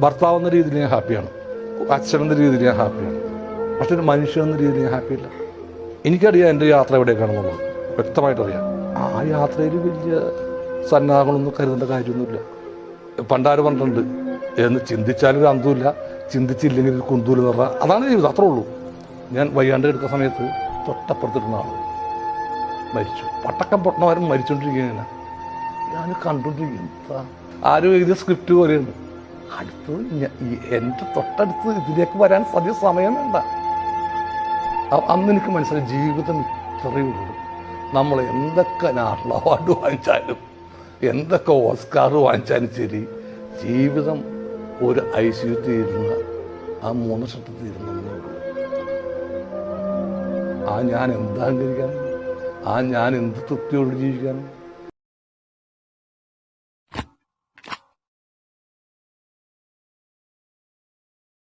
ഭർത്താവ് എന്ന രീതിയിൽ ഞാൻ ഹാപ്പിയാണ്. അച്ഛൻ എന്ന രീതിയിൽ ഞാൻ ഹാപ്പിയാണ്. പക്ഷെ ഒരു മനുഷ്യൻ എന്ന രീതിയിൽ ഞാൻ ഹാപ്പിയല്ല. എനിക്കറിയാം എന്റെ യാത്ര എവിടേക്കാണെന്നുള്ളത് വ്യക്തമായിട്ടറിയാം. ആ യാത്രയിൽ വലിയ സന്നാഹങ്ങളൊന്നും കരുതേണ്ട കാര്യമൊന്നുമില്ല. പണ്ടാര് പറഞ്ഞിട്ടുണ്ട് എന്ന് ചിന്തിച്ചാലൊരു അന്തമില്ല ചിന്തിച്ചില്ലെങ്കിൽ ഒരു കുന്തൂൽ പറഞ്ഞാൽ അതാണ് ജീവിതം അത്രേ ഉള്ളൂ. ഞാൻ വയ്യാണ്ട് എടുക്കുന്ന സമയത്ത് തൊട്ടപ്പുറത്തിരുന്ന ആൾ മരിച്ചു. പട്ടക്കം പൊട്ടണവരും മരിച്ചുകൊണ്ടിരിക്കുകയാണ് ഞാൻ കണ്ടുകൊണ്ടിരിക്കുന്ന ആരും എഴുതിയ സ്ക്രിപ്റ്റ് പോലെയുണ്ട്. അടുത്ത് ഞ- ഈ എന്റെ തൊട്ടടുത്ത് ഇതിലേക്ക് വരാൻ സദ്യ സമയം വേണ്ട അന്ന് എനിക്ക് മനസ്സിലായി ജീവിതം ഇത്രയേ ഉള്ളൂ. നമ്മൾ എന്തൊക്കെ നാഷണൽ അവാർഡ് വാങ്ങിച്ചാലും എന്തൊക്കെ ഓസ്കാർ വാങ്ങിച്ചാലും ശരി ജീവിതം ഒരു ഐ സി യു തീരുന്ന ആ മൂന്ന് ഷർട്ട് തീരുന്ന ആ ഞാൻ എന്താ അംഗീകരിക്കാനും ആ ഞാൻ എന്ത് തൃപ്തിയോട് ജീവിക്കാനും